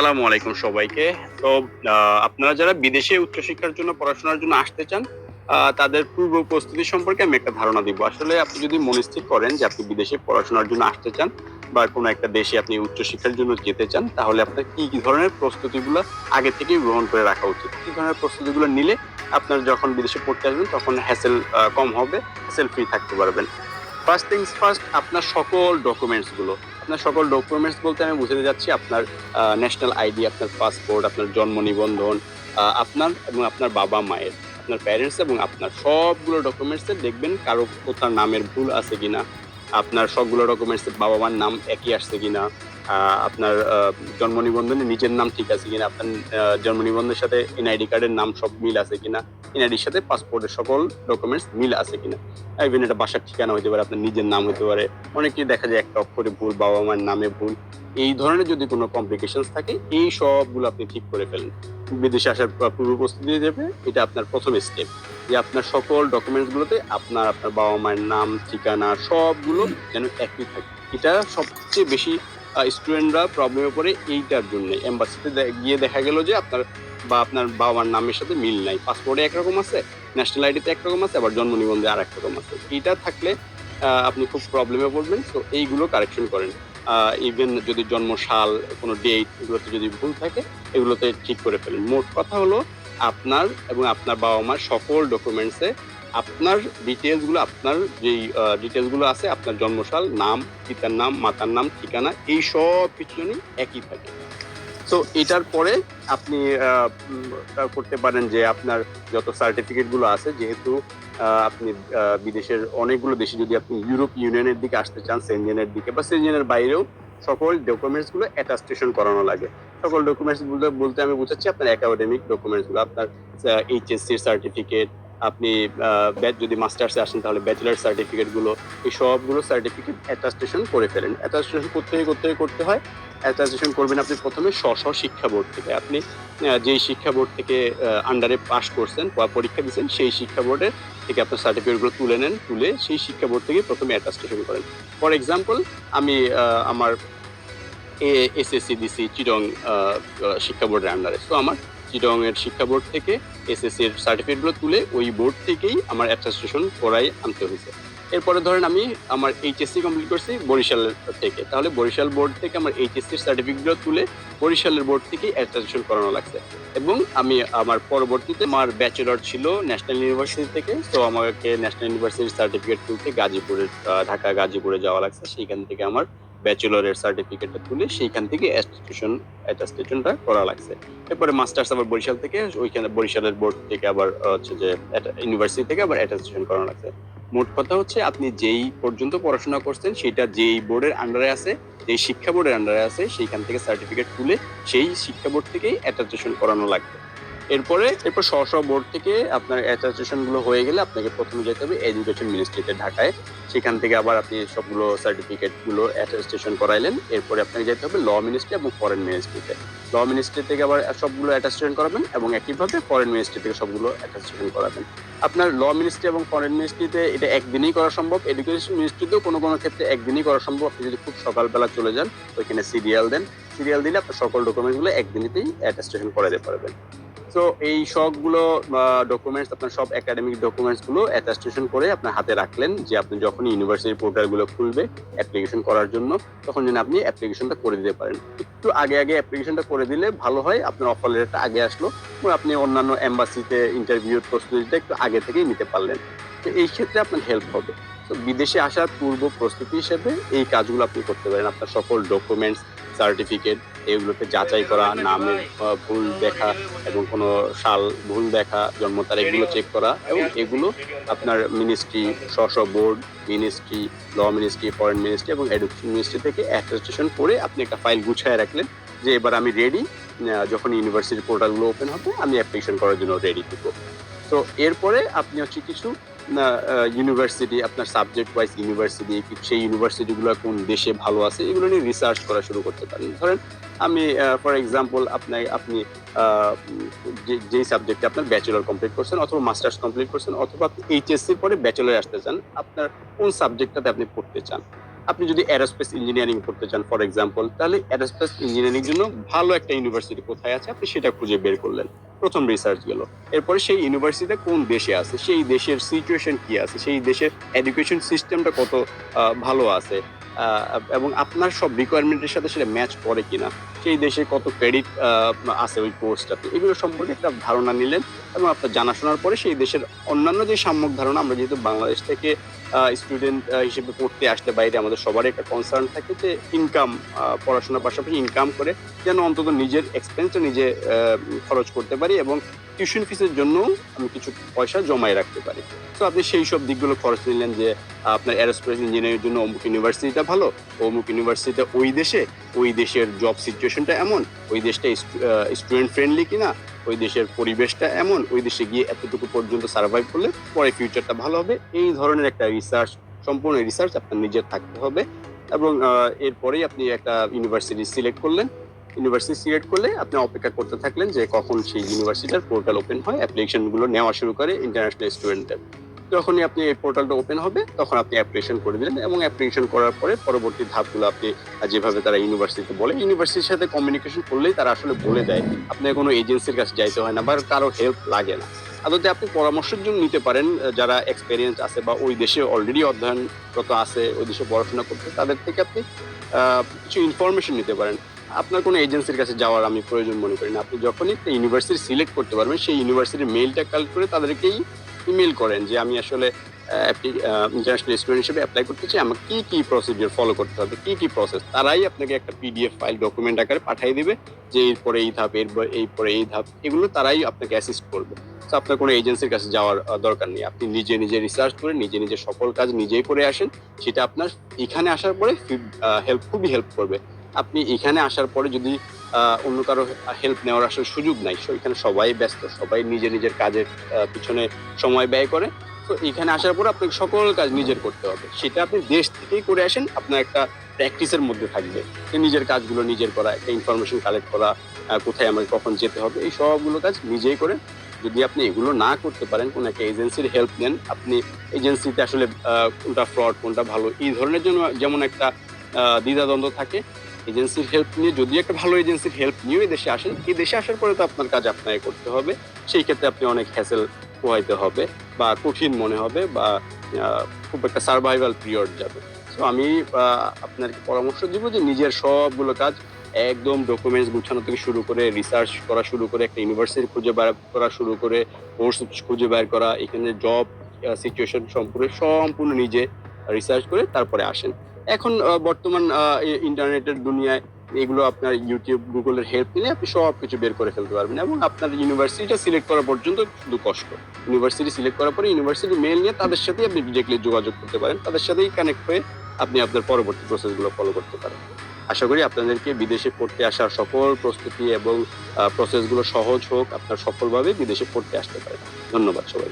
আসসালামু আলাইকুম সবাইকে। তো আপনারা যারা বিদেশে উচ্চশিক্ষার জন্য পড়াশোনার জন্য আসতে চান তাদের পূর্ব প্রস্তুতি সম্পর্কে আমি একটা ধারণা দিব। আসলে আপনি যদি মনস্থির করেন যে আপনি বিদেশে পড়াশোনার জন্য আসতে চান বা কোনো একটা দেশে আপনি উচ্চশিক্ষার জন্য যেতে চান, তাহলে আপনার কি কি ধরনের প্রস্তুতিগুলো আগে থেকেই গ্রহণ করে রাখা উচিত? কি ধরনের প্রস্তুতিগুলো নিলে আপনার যখন বিদেশে পড়তে আসবেন, তখন হ্যাসেল কম হবে হ্যাসেল ফ্রি থাকতে পারবেন। ফার্স্ট থিংস ফার্স্ট আপনার সকল ডকুমেন্টসগুলো আপনার সকল ডকুমেন্টস বলতে আমি বুঝতে যাচ্ছি আপনার ন্যাশনাল আইডি আপনার পাসপোর্ট আপনার জন্ম নিবন্ধন আপনার এবং আপনার বাবা মায়ের, আপনার প্যারেন্টস এবং আপনার সবগুলো ডকুমেন্টসে দেখবেন কারও কোথাও নামের ভুল আছে কিনা, আপনার সবগুলো ডকুমেন্টসে বাবা মার নাম একই আসছে কিনা আপনার জন্ম নিবন্ধনে নিজের নাম ঠিক আছে কিনা, আপনার জন্ম নিবন্ধনের সাথে এনআইডি কার্ডের নাম সব মিল আছে কিনা এনআইডির সাথে পাসপোর্টের সকল ডকুমেন্টস মিল আছে কিনা। ইভেন এটা বাসার ঠিকানা হতে পারে, আপনার নিজের নাম হতে পারে, অনেকেই দেখা যায় একটা অক্ষরে ভুল, বাবা মার নামে ভুল। এই ধরনের যদি কোনো কমপ্লিকেশন থাকে, এই সবগুলো আপনি ঠিক করে ফেলেন। বিদেশে আসার পর পূর্ব প্রস্তুতি দেবে এটা আপনার প্রথম স্টেপ যে আপনার সকল ডকুমেন্টসগুলোতে আপনার আপনার বাবা মায়ের নাম, ঠিকানা, সবগুলো যেন একই থাকে। এটা সবচেয়ে বেশি স্টুডেন্টরা প্রবলেমে পড়ে এইটার জন্য। এম্বাসিতে গিয়ে দেখা গেল যে আপনার বা আপনার বাবার নামের সাথে মিল নাই। পাসপোর্টে একরকম আছে ন্যাশনাল আইডিতে একরকম আছে, আবার জন্ম নিবন্ধে আর একরকম আছে। এইটা থাকলে আপনি খুব প্রবলেমে পড়বেন। তো এইগুলো কারেকশন করেন। ইভেন যদি জন্ম সাল কোনো ডেট এগুলোতে যদি ভুল থাকে, এগুলোতে ঠিক করে ফেলেন। মোট কথা হলো, আপনার এবং আপনার বাবা মার সকল ডকুমেন্টসে আপনার ডিটেলসগুলো আপনার যেই ডিটেলসগুলো আছে, আপনার জন্মসাল, নাম, পিতার নাম, মাতার নাম, ঠিকানা, এই সব কিছু একই থাকে। তো এটার পরে আপনি করতে পারেন যে আপনার যত সার্টিফিকেটগুলো আছে, যেহেতু আপনি বিদেশের অনেকগুলো দেশে যদি আপনি ইউরোপ ইউনিয়নের দিকে আসতে চান, সেনজেনের দিকে বা সেনজেনের বাইরেও সকল ডকুমেন্টসগুলো অ্যাটাস্টেশন করানো লাগে। সকল ডকুমেন্টস বলতে আমি বুঝাচ্ছি আপনার একাডেমিক ডকুমেন্টসগুলো, আপনার এইচএসসি সার্টিফিকেট আপনি যদি মাস্টার্সে আসেন, তাহলে ব্যাচেলার সার্টিফিকেটগুলো, এই সবগুলো সার্টিফিকেট অ্যাটাস্টেশন করে ফেলেন। অ্যাটাস্টেশন করতে হয় করতে হয় করতে হয়। অ্যাটাস্টেশন করবেন আপনি প্রথমে স্ব স্ব শিক্ষা বোর্ড থেকে। আপনি যেই শিক্ষা বোর্ড থেকে আন্ডারে পাস করছেন বা পরীক্ষা দিচ্ছেন সেই শিক্ষা বোর্ডের থেকে আপনার সার্টিফিকেটগুলো তুলে নেন, তুলে সেই শিক্ষা বোর্ড থেকে প্রথমে অ্যাটাস্টেশন করেন। ফর এক্সাম্পল আমি আমার এ এসএসসি দিছি চিরং শিক্ষা বোর্ডের আন্ডারে তো আমার চিরং এর শিক্ষা বোর্ড থেকে এসএসসি এর সার্টিফিকেটগুলো তুলে ওই বোর্ড থেকেই আমার অ্যাটাস্টেশন করাই আনতে হয়েছে। এরপরে ধরেন আমি আমার এইচএসসি কমপ্লিট করছি বরিশাল থেকে। তাহলে বরিশাল বোর্ড থেকে আমার এইচএসসি সার্টিফিকেটগুলো তুলে বরিশালের বোর্ড থেকেই অ্যাটাস্টেশন করানো লাগছে। এবং আমি আমার পরবর্তীতে আমার ব্যাচেলর ছিল ন্যাশনাল ইউনিভার্সিটি থেকে তো আমাকে ন্যাশনাল ইউনিভার্সিটির সার্টিফিকেট তুলতে গাজীপুরে আহ, ঢাকা গাজীপুরে যাওয়া লাগছে। সেইখান থেকে আমার ব্যাচেলরের সার্টিফিকেটটা তুলে সেইখান থেকে অ্যাটাস্টেশন অ্যাটাস্টেশনটা করা লাগছে। এরপরে মাস্টার্স আবার বরিশাল থেকে, ওইখানে বরিশালের বোর্ড থেকে আবার হচ্ছে যে ইউনিভার্সিটি থেকে আবার অ্যাটাস্টেশন করানো লাগছে। মোট কথা হচ্ছে আপনি যেই পর্যন্ত পড়াশোনা করছেন সেটা যেই বোর্ডের আন্ডারে আছে, যেই শিক্ষা বোর্ডের আন্ডারে আছে, সেইখান থেকে সার্টিফিকেট তুলে সেই শিক্ষা বোর্ড থেকেই অ্যাটাস্টেশন করানো লাগবে। এরপরে, এরপর স্ব স্ব বোর্ড থেকে আপনার অ্যাটাস্টেশনগুলো হয়ে গেলে আপনাকে প্রথমে যেতে হবে এডুকেশন মিনিস্ট্রিতে ঢাকায়। সেখান থেকে আবার আপনি সবগুলো সার্টিফিকেটগুলো অ্যাটাস্টেশন করাইলেন। এরপরে আপনাকে যেতে হবে ল মিনিস্ট্রি এবং ফরেন মিনিস্ট্রিতে ল মিনিস্ট্রি থেকে আবার সবগুলো অ্যাটাস্টেশন করাবেন এবং একইভাবে ফরেন মিনিস্ট্রি থেকে সবগুলো অ্যাটাস্টেশন করাবেন। আপনার ল মিনিস্ট্রি এবং ফরেন মিনিস্ট্রিতে এটা একদিনেই করা সম্ভব। এডুকেশন মিনিস্ট্রিতেও কোনো কোনো ক্ষেত্রে একদিনই করা সম্ভব। আপনি যদি খুব সকালবেলা চলে যান, ওইখানে সিরিয়াল দেন। সিরিয়াল দিলে আপনার সকল ডকুমেন্টগুলো একদিনেতেই অ্যাটাস্টেশন করাতে পারবেন। তো এই সবগুলো ডকুমেন্টস আপনার সব একাডেমিক ডকুমেন্টসগুলো অ্যাটাস্টেশন করে আপনার হাতে রাখলেন যে আপনি যখন ইউনিভার্সিটি পোর্টালগুলো খুলবে অ্যাপ্লিকেশন করার জন্য, তখন যেন আপনি অ্যাপ্লিকেশনটা করে দিতে পারেন। একটু আগে আগে অ্যাপ্লিকেশনটা করে দিলে ভালো হয়, আপনার অফার লেটারটা আগে আসলো আপনি অন্যান্য এম্বাসিতে ইন্টারভিউ প্রস্তুতিটা একটু আগে থেকেই নিতে পারলেন। তো এই ক্ষেত্রে আপনার হেল্প হবে। তো বিদেশে আসার পূর্ব প্রস্তুতি হিসেবে এই কাজগুলো আপনি করতে পারেন। আপনার সকল ডকুমেন্টস সার্টিফিকেট এগুলোকে যাচাই করা, নামের ভুল দেখা এবং কোনো সাল ভুল দেখা, জন্ম তারিখ এগুলো চেক করা এবং এগুলো আপনার মিনিস্ট্রি স্ব board ministry law ministry foreign ministry এবং এডুকেশন মিনিস্ট্রি থেকে অ্যাটাস্টেশন করে আপনি একটা ফাইল গুছায় রাখলেন যে এবার আমি রেডি যখন ইউনিভার্সিটি পোর্টালগুলো ওপেন হবে, আমি অ্যাপ্লিকেশন করার জন্য রেডি থাকব তো এরপরে আপনি হচ্ছে কিছু ইউনিভার্সিটি আপনার সাবজেক্ট ওয়াইজ ইউনিভার্সিটি সেই ইউনিভার্সিটিগুলো কোন দেশে ভালো আছে, এগুলো নিয়ে রিসার্চ করা শুরু করতে পারেন। ধরেন আমি ফর এক্সাম্পল আপনার, আপনি যেই সাবজেক্টে আপনার ব্যাচেলর কমপ্লিট করছেন অথবা মাস্টার্স কমপ্লিট করছেন অথবা আপনি এইচএসসির পরে ব্যাচেলর আসতে চান, আপনার কোন সাবজেক্টটাতে আপনি পড়তে চান? আপনি যদি অ্যারোস্পেস ইঞ্জিনিয়ারিং করতে চান ফর এক্সাম্পল তাহলে অ্যারোস্পেস ইঞ্জিনিয়ারিং জন্য ভালো একটা ইউনিভার্সিটি কোথায় আছে? আপনি সেটা খুঁজে বের করলেন। প্রথম রিসার্চ গেল। এরপরে সেই ইউনিভার্সিটিতে কোন দেশে আছে, সেই দেশের সিচুয়েশন কি আছে, সেই দেশের এডুকেশন সিস্টেমটা কত ভালো আছে এবং আপনার সব রিকোয়ারমেন্টের সাথে সেটা ম্যাচ করে কিনা, সেই দেশে কত ক্রেডিট আছে ওই কোর্সটাতে এগুলো সম্পর্কে একটা ধারণা নিলেন এবং আপনার জানাশোনার পরে সেই দেশের অন্যান্য যে সাম্যক ধারণা, আমরা যেহেতু বাংলাদেশ থেকে স্টুডেন্ট হিসেবে পড়তে আসতে বাইরে আমাদের সবারই একটা কনসার্ন থাকে যে ইনকাম পড়াশোনার পাশাপাশি ইনকাম করে যেন অন্তত নিজের এক্সপেন্সটা নিজে খরচ করতে পারি এবং টিউশন ফিসের জন্য আমি কিছু পয়সা জমায় রাখতে পারি। তো আপনি সেই সব দিকগুলো খরচ নিলেন যে আপনার অ্যারোস্পেস ইঞ্জিনিয়ারিং জন্য অমুক ইউনিভার্সিটিটা ভালো, অমুক ইউনিভার্সিটিটা ওই দেশে, ওই দেশের জব সিচুয়েশনটা এমন, ওই দেশটা স্টুডেন্ট ফ্রেন্ডলি কিনা ওই দেশের পরিবেশটা এমন, ওই দেশে গিয়ে এতটুকু পর্যন্ত সার্ভাইভ করলে পরে ফিউচারটা ভালো হবে। এই ধরনের একটা রিসার্চ সম্পূর্ণ রিসার্চ আপনার নিজের থাকতে হবে এবং এরপরেই আপনি একটা ইউনিভার্সিটি সিলেক্ট করলেন। ইউনিভার্সিটি সিলেক্ট করলে আপনি অপেক্ষা করতে থাকলেন যে কখন সেই ইউনিভার্সিটির পোর্টাল ওপেন হয় অ্যাপ্লিকেশনগুলো নেওয়া শুরু করে ইন্টারন্যাশনাল স্টুডেন্টদের যখনই আপনি এই পোর্টালটা ওপেন হবে, তখন আপনি অ্যাপ্লিকেশন করে দিলেন এবং অ্যাপ্লিকেশন করার পরে পরবর্তী ধাপগুলো আপনি যেভাবে তারা ইউনিভার্সিটিতে বলে ইউনিভার্সিটির সাথে কমিউনিকেশন করলেই তারা আসলে বলে দেয় আপনার কোনো এজেন্সির কাছে যাইতে হয় না বা কারও হেল্প লাগে না। আদতে আপনি পরামর্শের জন্য নিতে পারেন যারা এক্সপেরিয়েন্স আছে বা ওই দেশে অলরেডি অধ্যয়নরত আছে, ওই দেশে পড়াশোনা করতে তাদের থেকে আপনি কিছু ইনফরমেশন নিতে পারেন। আপনার কোনো এজেন্সির কাছে যাওয়ার আমি প্রয়োজন মনে করি না। আপনি যখনই ইউনিভার্সিটি সিলেক্ট করতে পারবেন, সেই ইউনিভার্সিটির মেইলটা কালেক্ট করে তাদেরকেই ইমেল করেন যে আমি আসলে ইন্টারন্যাশনাল স্টুডেন্ট হিসেবে অ্যাপ্লাই করতে চাই, আমাকে কি কি প্রসিডিওর ফলো করতে হবে, কি কি প্রসেস তারাই আপনাকে একটা পিডিএফ ফাইল ডকুমেন্ট আকারে পাঠিয়ে দিবে যে এরপরে এই ধাপ, এরপর এই পরে এই ধাপ, এগুলো তারাই আপনাকে অ্যাসিস্ট করবে। তো আপনার কোনো এজেন্সির কাছে যাওয়ার দরকার নেই। আপনি নিজে নিজে রিসার্চ করে, নিজে নিজে সকল কাজ নিজেই করে আসেন, সেটা আপনার এখানে আসার পরে হেল্প খুবই হেল্প করবে। আপনি এখানে আসার পরে যদি অন্য কারও হেল্প নেওয়ার আসলে সুযোগ নাই এখানে সবাই ব্যস্ত, সবাই নিজের নিজের কাজের পিছনে সময় ব্যয় করে তো এখানে আসার পর আপনাকে সকল কাজ নিজের করতে হবে। সেটা আপনি দেশ থেকেই করে আসেন, আপনার একটা প্র্যাকটিসের মধ্যে থাকবে নিজের কাজগুলো নিজের করা, একটা ইনফরমেশন কালেক্ট করা কোথায় আমাকে কখন যেতে হবে, এই সবগুলো কাজ নিজেই করে যদি আপনি এগুলো না করতে পারেন, কোন একটা এজেন্সির হেল্প নেন, আপনি এজেন্সিতে আসলে কোনটা ফ্রড কোনটা ভালো, এই ধরনের জন্য যেমন একটা দ্বিধাদ্বন্দ্ব থাকে এজেন্সির হেল্প নিয়ে, যদি একটা ভালো এজেন্সির হেল্প নিয়ে দেশে আসেন, এই দেশে আসার পরে তো আপনার কাজ আপনাকে করতে হবে। সেই ক্ষেত্রে আপনি অনেক হ্যাসেল পোহাইতে হবে বা কঠিন মনে হবে বা খুব একটা সার্ভাইভাল পিরিয়ড যাবে। তো আমি আপনাকে পরামর্শ দিব যে নিজের সবগুলো কাজ একদম ডকুমেন্টস গুছানো থেকে শুরু করে রিসার্চ করা শুরু করে, একটা ইউনিভার্সিটি খুঁজে বের করা শুরু করে কোর্স খুঁজে বের করা, এখানে জব সিচুয়েশন সম্পর্কে সম্পূর্ণ নিজে রিসার্চ করে তারপরে আসেন। এখন বর্তমান ইন্টারনেটের দুনিয়ায় এগুলো আপনার ইউটিউব গুগলের হেল্প নিলে আপনি সব কিছু বের করে ফেলতে পারবেন এবং আপনার ইউনিভার্সিটিটা সিলেক্ট করা পর্যন্ত শুধু কষ্ট। ইউনিভার্সিটি সিলেক্ট করার পরে ইউনিভার্সিটি মেল নিয়ে তাদের সাথেই আপনি ডিরেক্টলি যোগাযোগ করতে পারেন, তাদের সাথেই কানেক্ট হয়ে আপনি আপনার পরবর্তী প্রসেসগুলো ফলো করতে পারেন। আশা করি আপনাদেরকে বিদেশে পড়তে আসার সকল প্রস্তুতি এবং প্রসেসগুলো সহজ হোক, আপনার সফলভাবে বিদেশে পড়তে আসতে পারেন। ধন্যবাদ সবাই